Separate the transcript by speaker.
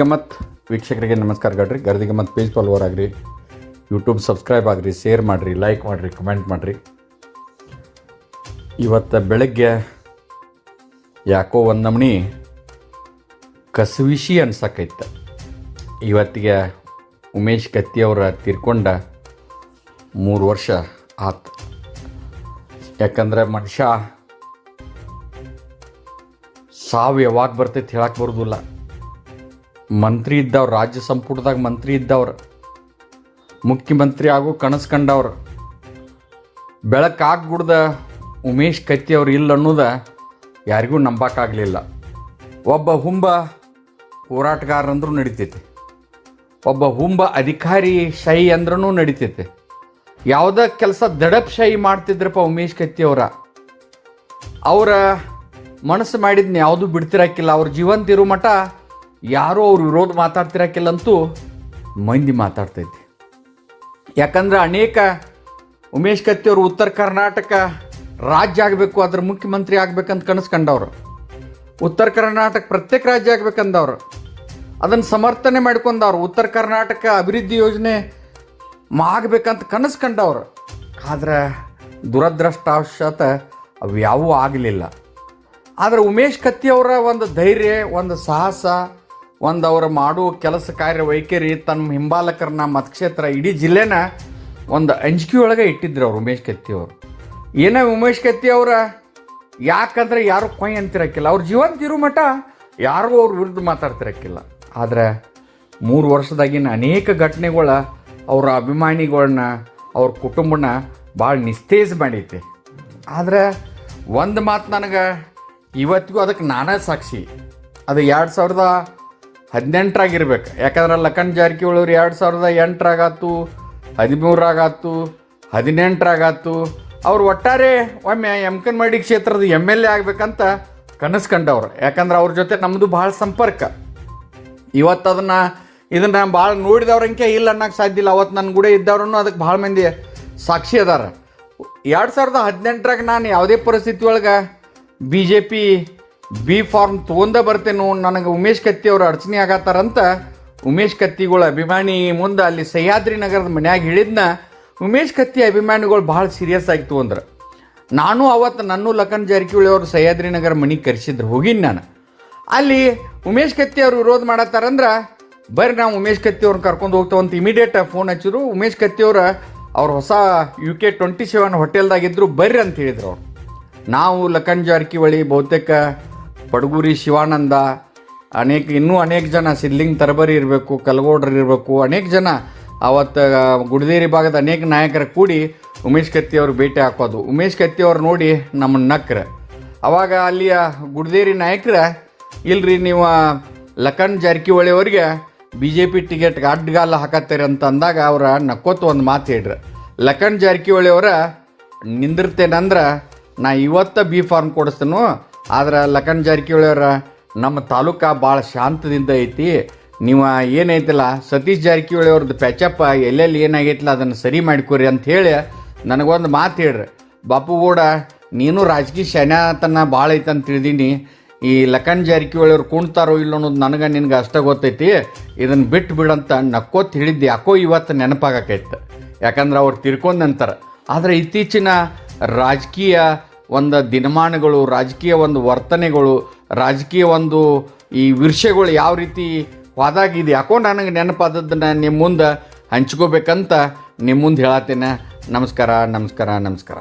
Speaker 1: ಗಮ್ಮತ್ ವೀಕ್ಷಕರಿಗೆ ನಮಸ್ಕಾರ ಗಡ್ರಿ. ಗಮ್ಮತ್ ಪೇಜ್ ಫಾಲೋವರ್ ಆಗಿರಿ. ಯೂಟ್ಯೂಬ್ ಸಬ್ಸ್ಕ್ರೈಬ್ ಆಗ್ರಿ ಶೇರ್ ಮಾಡಿರಿ ಲೈಕ್ ಮಾಡಿರಿ ಕಮೆಂಟ್ ಮಾಡಿರಿ. ಇವತ್ತು ಬೆಳಗ್ಗೆ ಯಾಕೋ ಒಂದು ನಮ್ನಿ ಅನ್ಸಕೈತ. ಅನ್ಸಕ್ಕೈತೆ ಇವತ್ತಿಗೆ ಉಮೇಶ್ ಕತ್ತಿಯವರ ತೀರ್ಕೊಂಡ ಮೂರು ವರ್ಷ ಆತು. ಯಾಕಂದ್ರೆ ಮನುಷ್ಯ ಸಾವು ಯಾವಾಗ ಬರ್ತೈತೆ ಹೇಳಕ್ಕೆ ಬರೋದಿಲ್ಲ. ಮಂತ್ರಿ ಇದ್ದವ್ರು, ರಾಜ್ಯ ಸಂಪುಟದಾಗ ಮಂತ್ರಿ ಇದ್ದವ್ರು, ಮುಖ್ಯಮಂತ್ರಿ ಆಗೋ ಕನಸು ಕಂಡವ್ರು. ಬೆಳಕಾಗ್ಬಿಡ್ದ ಉಮೇಶ್ ಕತ್ತಿ ಅವ್ರು ಇಲ್ಲ ಅನ್ನೋದ ಯಾರಿಗೂ ನಂಬಕ್ಕಾಗಲಿಲ್ಲ ಒಬ್ಬ ಹುಂಬ ಹೋರಾಟಗಾರಂದ್ರೂ ನಡಿತೈತಿ. ಒಬ್ಬ ಹುಂಬ ಅಧಿಕಾರಿ ಶೈ ಅಂದ್ರೂ ನಡಿತೈತಿ. ಯಾವುದೇ ಕೆಲಸ ದಡಪ್ ಶೈ ಮಾಡ್ತಿದ್ರಪ್ಪ ಉಮೇಶ್ ಕತ್ತಿ ಅವರ? ಅವರ ಮನಸ್ಸು ಮಾಡಿದ್ನ ಯಾವುದೂ ಬಿಡ್ತಿರಕ್ಕಿಲ್ಲ ಅವ್ರ ಜೀವಂತ ಇರೋ ಮಠ ಯಾರೂ ಅವ್ರ ವಿರೋಧ ಮಾತಾಡ್ತಿರಕ್ಕಿಲ್ಲ ಅಂತೂ ಮಂದಿ ಮಾತಾಡ್ತೈತಿ. ಯಾಕಂದ್ರೆ ಅನೇಕ ಉಮೇಶ್ ಕತ್ತಿ ಅವರು ಉತ್ತರ ಕರ್ನಾಟಕ ರಾಜ್ಯ ಆಗಬೇಕು, ಅದ್ರ ಮುಖ್ಯಮಂತ್ರಿ ಆಗ್ಬೇಕಂತ ಕನಸು ಕಂಡವ್ರು. ಉತ್ತರ ಕರ್ನಾಟಕ ಪ್ರತ್ಯೇಕ ರಾಜ್ಯ ಆಗ್ಬೇಕಂದವ್ರು. ಅದನ್ನು ಸಮರ್ಥನೆ ಮಾಡ್ಕೊಂಡವ್ರು. ಉತ್ತರ ಕರ್ನಾಟಕ ಅಭಿವೃದ್ಧಿ ಯೋಜನೆ ಆಗಬೇಕಂತ ಕನಸು ಕಂಡವ್ರು. ದುರದೃಷ್ಟವಶಾತ ದುರದೃಷ್ಟವಶಾತ್ ಅವು ಯಾವೂ ಆಗಲಿಲ್ಲ. ಆದರೆ ಉಮೇಶ್ ಕತ್ತಿಯವರ ಒಂದು ಧೈರ್ಯ, ಒಂದು ಸಾಹಸ ಒಂದು ಅವರು ಮಾಡುವ ಕೆಲಸ ಕಾರ್ಯ ವೈಖರಿ, ತನ್ನ ಹಿಂಬಾಲಕರನ್ನ ಮತಕ್ಷೇತ್ರ ಇಡೀ ಜಿಲ್ಲೆನ ಒಂದು ಅಂಜಿಕೆ ಒಳಗೆ ಇಟ್ಟಿದ್ರು ಅವ್ರು ಉಮೇಶ್ ಕತ್ತಿಯವರು ಏನೇ ಉಮೇಶ್ ಕೆತ್ತಿ ಅವರ? ಯಾಕಂದ್ರೆ ಯಾರು ಕೊಯ್ ಅಂತಿರಕ್ಕಿಲ್ಲ. ಅವ್ರ ಜೀವಂತ ಇರೋ ಮಠ ಯಾರೂ ಅವ್ರ ವಿರುದ್ಧ ಮಾತಾಡ್ತಿರಕ್ಕಿಲ್ಲ. ಆದರೆ ಮೂರು ವರ್ಷದಾಗಿನ ಅನೇಕ ಘಟನೆಗಳ ಅವರ ಅಭಿಮಾನಿಗಳನ್ನ ಅವ್ರ ಕುಟುಂಬನ ಭಾಳ ನಿಸ್ತೇಜ್ ಮಾಡೈತಿ ಆದರೆ ಒಂದು ಮಾತು ನನಗೆ ಇವತ್ತಿಗೂ ಅದಕ್ಕೆ ನಾನೇ ಸಾಕ್ಷಿ. ಅದು ಎರಡು ಸಾವಿರದ ಹದಿನೆಂಟರಾಗಿರ್ಬೇಕು. ಯಾಕಂದ್ರೆ ಲಖನ್ ಜಾರಕಿಹೊಳಿಯವ್ರು ಎರಡು ಸಾವಿರದ ಎಂಟರಾಗಾತು ಹದಿಮೂರಾಗಾತು ಹದಿನೆಂಟರಾಗಾತು ಅವ್ರು ಒಟ್ಟಾರೆ ಒಮ್ಮೆ ಎಮ್ಕನ್ಮಡಿ ಕ್ಷೇತ್ರದ ಎಂ ಎಲ್ ಎ ಆಗ್ಬೇಕಂತ ಕನಸು ಕಂಡವ್ರು. ಯಾಕಂದ್ರೆ ಅವ್ರ ಜೊತೆ ನಮ್ಮದು ಭಾಳ ಸಂಪರ್ಕ. ಇವತ್ತು ಅದನ್ನು ಇದನ್ನು ಭಾಳ ನೋಡಿದವ್ರಂಕೆ ಇಲ್ಲ ಅನ್ನಕ್ಕೆ ಸಾಧ್ಯ ಇಲ್ಲ. ಅವತ್ತು ನನ್ನ ಗುಡೆ ಇದ್ದವ್ರೂ ಅದಕ್ಕೆ ಭಾಳ ಮಂದಿ ಸಾಕ್ಷಿ ಅದಾರ. ಎರಡು ಸಾವಿರದ ಹದಿನೆಂಟರಾಗ ನಾನು ಯಾವುದೇ ಪರಿಸ್ಥಿತಿ ಒಳಗೆ B J P B form ತೊಗೊಂಡ ಬರ್ತೇನೋ ನನಗೆ ಉಮೇಶ್ ಕತ್ತಿ ಅವರು ಅಡಚಣೆ ಆಗತ್ತಾರಂತ ಉಮೇಶ್ ಕತ್ತಿಗಳ ಅಭಿಮಾನಿ ಮುಂದೆ ಅಲ್ಲಿ ಸಹ್ಯಾದ್ರಿ ನಗರದ ಮನ್ಯಾಗ ಹೇಳಿದ್ನ, ಉಮೇಶ್ ಕತ್ತಿ ಅಭಿಮಾನಿಗಳು ಭಾಳ ಸೀರಿಯಸ್ ಆಗಿ ಅಂದ್ರೆ. ನಾನು ಅವತ್ತು ನನ್ನ ಲಖನ್ ಜಾರಕಿಹೊಳಿ ಅವರು ಸಹ್ಯಾದ್ರಿ ನಗರ ಮನೆಗೆ ಕರೆಸಿದ್ರು ಹೋಗಿನಿ ನಾನು. ಅಲ್ಲಿ ಉಮೇಶ್ ಕತ್ತಿ ಅವರು ವಿರೋಧ ಮಾಡತ್ತಾರಂದ್ರೆ, ಬರ್ರಿ ನಾವು ಉಮೇಶ್ ಕತ್ತಿ ಅವ್ರನ್ನ ಕರ್ಕೊಂಡು ಹೋಗ್ತಾವಂತ ಇಮಿಡಿಯೇಟ್ ಫೋನ್ ಹಚ್ಚಿದ್ರು. ಉಮೇಶ್ ಕತ್ತಿ ಅವ್ರ ಅವ್ರ ಹೊಸ ಯು ಕೆ ಟ್ವೆಂಟಿ ಸೆವೆನ್ ಹೋಟೆಲ್ದಾಗಿದ್ದರು ಬರ್ರಿ ಅಂತ ಹೇಳಿದ್ರು ಅವ್ರು. ನಾವು ಲಖನ್ ಜಾರಕಿಹೊಳಿ, ಬಹುತೇಕ ಪಡಗೂರಿ, ಶಿವಾನಂದ, ಅನೇಕ, ಇನ್ನೂ ಅನೇಕ ಜನ ಸಿದ್ಲಿಂಗ್ ತರಬರಿ ಇರಬೇಕು, ಕಲ್ಗೋಡ್ರು ಇರಬೇಕು, ಅನೇಕ ಜನ ಅವತ್ತು ಗುಡದೇರಿ ಭಾಗದ ಅನೇಕ ನಾಯಕರ ಕೂಡಿ ಉಮೇಶ್ ಕತ್ತಿ ಅವರು ಭೇಟಿ ಹಾಕೋದು. ಉಮೇಶ್ ಕತ್ತಿ ಅವ್ರು ನೋಡಿ ನಮ್ಮ ನಕ್ರ. ಅವಾಗ ಅಲ್ಲಿಯ ಗುಡದೇರಿ ನಾಯಕರ, ಇಲ್ರಿ ನೀವು ಲಖನ್ ಜಾರಕಿಹೊಳಿ ಅವ್ರಿಗೆ ಬಿ ಜೆ ಪಿ ಟಿಕೆಟ್ಗೆ ಅಡ್ಡಗಾಲ ಹಾಕತ್ತೀರಿ ಅಂತ ಅಂದಾಗ ಅವರ ನಕ್ಕೋತ ಒಂದು ಮಾತು ಹೇಳ್ರಿ. ಲಖನ್ ಜಾರಕಿಹೊಳಿ ಅವರ, ನಿಂದಿರ್ತೇನಂದ್ರೆ ನಾ ಇವತ್ತ ಬಿ ಫಾರ್ಮ್ ಕೊಡಿಸ್ತೇನು ಆದ್ರೆ ಲಖನ್ ಜಾರಕಿಹೊಳಿ ನಮ್ಮ ತಾಲೂಕ ಭಾಳ ಶಾಂತದಿಂದ ಐತಿ. ನೀವು ಏನೈತಿಲ್ಲ? ಸತೀಶ್ ಜಾರಕಿಹೊಳಿ ಅವ್ರದ್ದು ಪ್ಯಾಚಪ್ಪ ಎಲ್ಲೆಲ್ಲಿ ಏನಾಗೈತಿಲ್ಲ ಅದನ್ನು ಸರಿ ಮಾಡ್ಕೊರಿ ಅಂತ ಹೇಳಿ ನನಗೊಂದು ಮಾತು ಹೇಳ್ರಿ. ಬಾಪು ಗೌಡ ನೀನು ರಾಜಕೀಯ ಶನ್ಯಾತನ ಭಾಳ ಐತೆ ಅಂತ ತಿಳಿದೀನಿ. ಈ ಲಖನ್ ಜಾರಕಿಹೊಳಿ ಅವ್ರು ಕುಣ್ತಾರೋ ಇಲ್ಲ ಅನ್ನೋದು ನನಗೆ ನಿನಗೆ ಅಷ್ಟೇ ಗೊತ್ತೈತಿ. ಇದನ್ನು ಬಿಟ್ಟು ಬಿಡಂತ ನಕ್ಕೋತ್ ಹೇಳಿದ್ದು ಯಾಕೋ ಇವತ್ತು ನೆನಪಾಗಕೈತೆ. ಯಾಕಂದ್ರೆ ಅವ್ರು ತಿರ್ಕೊಂಡು ನಂತರ ಆದರೆ ಇತ್ತೀಚಿನ ರಾಜಕೀಯ ಒಂದು ದಿನಮಾನಗಳು, ರಾಜಕೀಯ ಒಂದು ವರ್ತನೆಗಳು, ರಾಜಕೀಯ ಒಂದು ಈ ವಿಷಯಗಳು ಯಾವ ರೀತಿ ವಾದಾಗಿದೆ ಯಾಕೋ ನನಗೆ ನೆನಪಾದದ್ದನ್ನು ನಿಮ್ಮ ಮುಂದೆ ಹಂಚ್ಕೋಬೇಕಂತ ನಿಮ್ಮ ಮುಂದೆ ಹೇಳತ್ತೇನೆ. ನಮಸ್ಕಾರ ನಮಸ್ಕಾರ ನಮಸ್ಕಾರ.